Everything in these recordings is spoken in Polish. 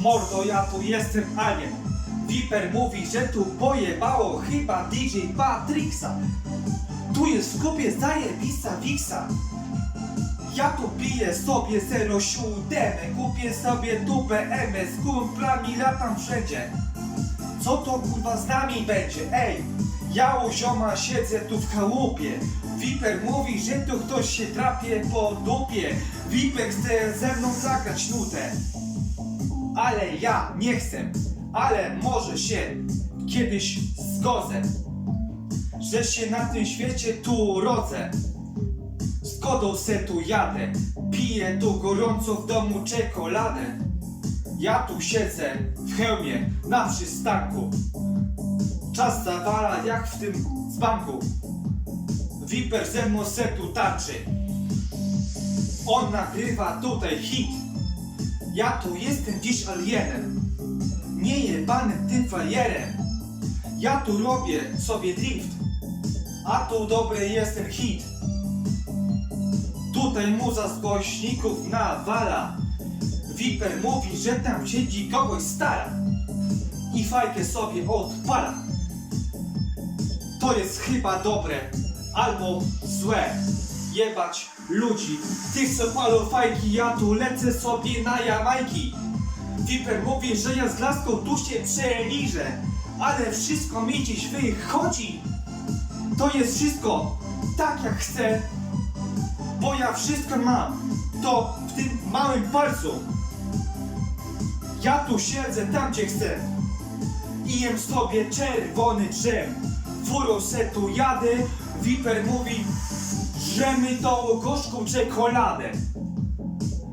Mordo, ja tu jestem alien. Viper mówi, że tu pojebało chyba DJ Patrixa. Tu jest w kupie zajebista wiksa. Ja tu piję sobie 07, kupię sobie tubę MS, z kumplami latam wszędzie. Co to kurwa z nami będzie? Ej, ja u zioma siedzę tu w chałupie. Viper mówi, że tu ktoś się trapie po dupie. Viper chce ze mną zagrać nutę. Ale ja nie chcę, ale może się kiedyś zgodzę, że się na tym świecie tu rodzę. Z kodą se tu jadę, piję tu gorąco w domu czekoladę. Ja tu siedzę w hełmie na przystanku. Czas zawala jak w tym z banku. Viper ze mną se tu taczy. On nagrywa tutaj hit. Ja tu jestem dziś alienem, niejebanym tym fajerem. Ja tu robię sobie drift, a tu dobry jest ten hit. Tutaj muza z głośników nawala. Viper mówi, że tam siedzi kogoś stara i fajkę sobie odpala. To jest chyba dobre albo złe. Jebać ludzi, tych co palą fajki, ja tu lecę sobie na Jamajki. Viper mówi, że ja z laską tu się przeliżę, ale wszystko mi dziś wychodzi. To jest wszystko tak jak chcę, bo ja wszystko mam. To w tym małym palcu. Ja tu siedzę tam gdzie chcę i jem sobie czerwony drzem. Furą se tu jadę, Viper mówi, że my tą gorzką czekoladę.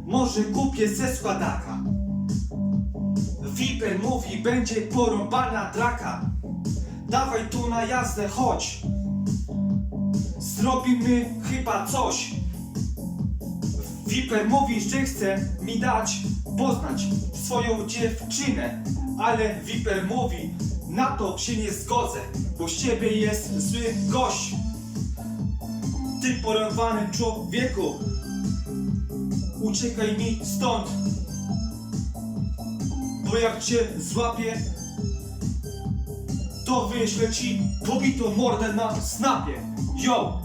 Może kupię ze składaka. Viper mówi, będzie porąbana draka. Dawaj tu na jazdę, chodź. Zrobimy chyba coś. Viper mówi, że chce mi dać poznać swoją dziewczynę, ale Viper mówi, na to się nie zgodzę, bo z ciebie jest zły gość. Ty porąbany człowieku, uciekaj mi stąd, bo jak cię złapię, to wyślę ci pobitą mordę na snapie. Yo!